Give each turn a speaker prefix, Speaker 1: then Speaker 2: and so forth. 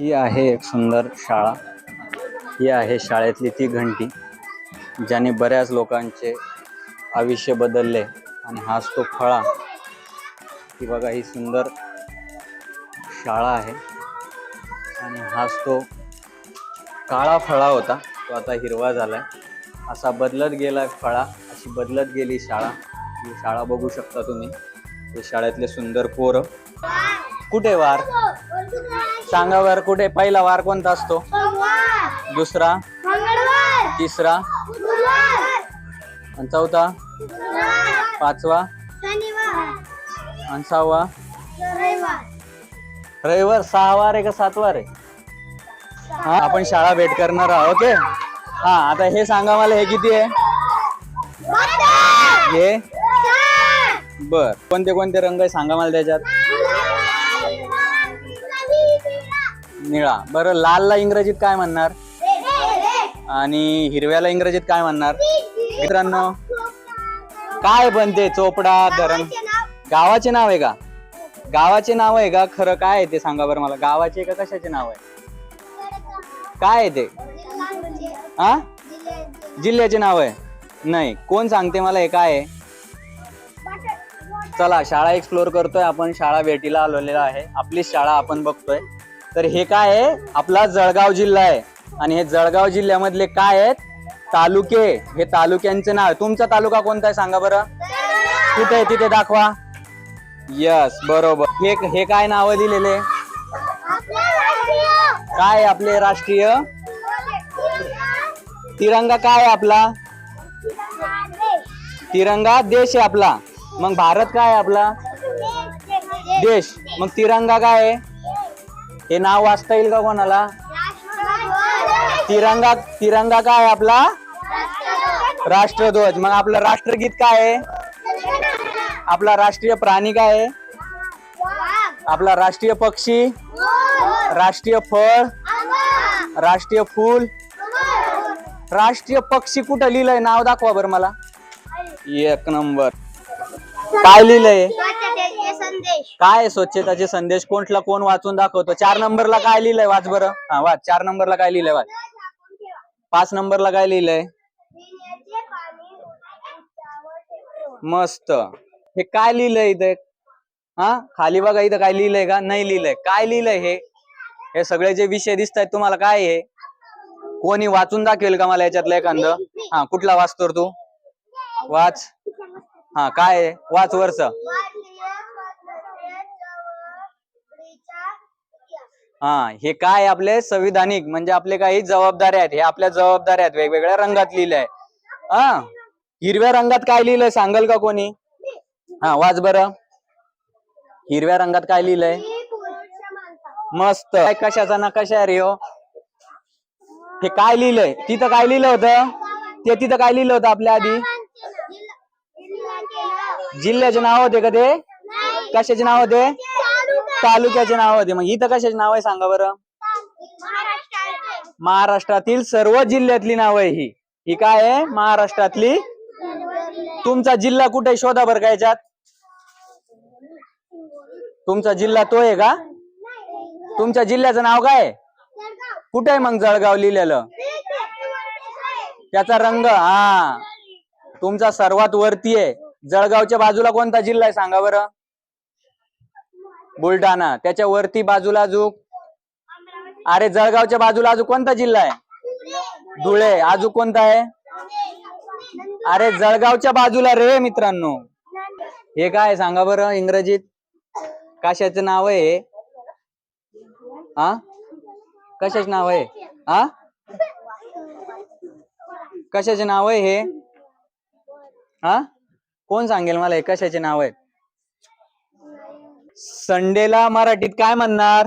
Speaker 1: ही आहे एक सुंदर शाळा. ही आहे शाळेतली ती घंटी ज्याने बऱ्याच लोकांचे आयुष्य बदलले आणि हाच तो फळा. ही बघा ही सुंदर शाळा आहे. आणि हाच तो काळा फळा होता. तो आता हिरवा झालाय. असा बदलत गेला फळा अशी बदलत गेली शाळा. ही शाळा बघू शकता तुम्ही. हे शाळेतले सुंदर पोरं. कुठे वार? सांगा वार कुठे? पहिला वार कोणता असतो? दुसरा? तिसरा? आणि चौथा? पाचवा?
Speaker 2: शनिवार.
Speaker 1: आणि सहावा?
Speaker 2: रविवार.
Speaker 1: रविवार सहा वार आहे का सात वार आहे? हा आपण शाळा भेट करणार आहोत ओके? हा आता हे सांगा मला हे किती आहे? हे बर. कोणते कोणते रंग आहे सांगा मला त्याच्यात? निळा. बरं लालला इंग्रजीत काय म्हणणार? आणि हिरव्याला इंग्रजीत काय म्हणणार? मित्रांनो काय बनते चोपडा धरण. गावाचे नाव आहे का? गावाचे नाव आहे का? खरं काय आहे ते सांगा बरं मला. गावाचे का कशाचे नाव आहे? काय आहे ते? हा जिल्ह्याचे नाव आहे. नाही कोण सांगते मला हे काय आहे? चला शाळा एक्सप्लोर करतोय आपण. शाळा भेटीला आलेला आहे. आपलीच शाळा आपण बघतोय. तर हे काय आहे? आपला जळगाव जिल्हा आहे. आणि हे जळगाव जिल्ह्यामधले काय आहेत? तालुके. हे तालुक्यांचे नाव तुमचा तालुका कोणता आहे? सांगा बरं. कुठे आहे? तिथे दाखवा. यस बरोबर. हे हे काय नाव दिलेले काय आहे आपले राष्ट्रीय? तिरंगा काय आहे आपला? तिरंगा देश आहे आपला. मग भारत काय आहे आपला? देश. मग तिरंगा काय आहे? हे नाव वाचता येईल का कोणाला? तिरंगा तिरंगा काय आहे आपला? राष्ट्रध्वज. मग आपलं राष्ट्रगीत काय आहे? आपला राष्ट्रीय प्राणी काय आहे? आपला राष्ट्रीय पक्षी? राष्ट्रीय फळ? राष्ट्रीय फूल? राष्ट्रीय पक्षी कुठं लिहिलंय? नाव दाखवा बरं मला. एक नंबर. काय लिहिलंय?
Speaker 2: संदेश.
Speaker 1: काय आहे स्वच्छताचे संदेश? कोणला कोण वाचून दाखवतो? चार नंबरला काय लिहिलंय? वाच बरं. हा वाच. चार नंबरला काय लिहिलंय? वाच. पाच नंबरला काय लिहिलंय? मस्त. हे काय लिहिलंय इथे? हा? खाली बघा इथं काय लिहिलंय का? नाही लिहिलंय. काय लिहिलंय हे? हे सगळे जे विषय दिसत आहेत तुम्हाला काय हे? कोणी वाचून दाखवेल का मला याच्यातलं एखादं? हा कुठला वाचतो तू? वाच. हा काय आहे? वाच वरच. हा हे काय आपले संविधानिक म्हणजे आपले काही जबाबदाऱ्या आहेत हे आपल्या जबाबदाऱ्या आहेत वेगवेगळ्या रंगात लिहिलंय. हा हिरव्या रंगात काय लिहिलंय सांगाल का कोणी? हा वाच बर. हिरव्या रंगात काय लिहिलंय? मस्त. काय कशाचा नकाशा आहे रे हो? हे काय लिहिलंय? तिथं काय लिहिलं होतं? ते तिथं काय लिहिलं होतं आपल्या आधी? जिल्ह्याचे नाव होते का ते? कशाचे नाव होते? तालुक्याचे नाव होते. मग इथं कशाचे नाव आहे सांगा बरं? महाराष्ट्रातील सर्व जिल्ह्यातली नाव आहे ही. ही काय आहे? महाराष्ट्रातली. तुमचा जिल्हा कुठे शोधा बरं का याच्यात. तुमचा जिल्हा तो आहे का? तुमच्या जिल्ह्याचं नाव काय कुठे आहे मग जळगाव लिहिलेलं? त्याचा रंग हा. तुमचा सर्वात वरती आहे. जळगावच्या बाजूला कोणता जिल्हा आहे? सांगा बरं. बुलढाणा. त्याच्या वरती बाजूला अजून? अरे जळगावच्या बाजूला अजून कोणता जिल्हा आहे? धुळे. अजून कोणता आहे? अरे जळगावच्या बाजूला रे मित्रांनो. हे काय सांगा बरं इंग्रजीत. कशाचं नाव आहे हे? हा कशाच नाव आहे? हा कशाचे नाव आहे हे? हा कोण सांगेल मला हे? कशाचे नाव आहे संडेला मराठीत काय म्हणणार?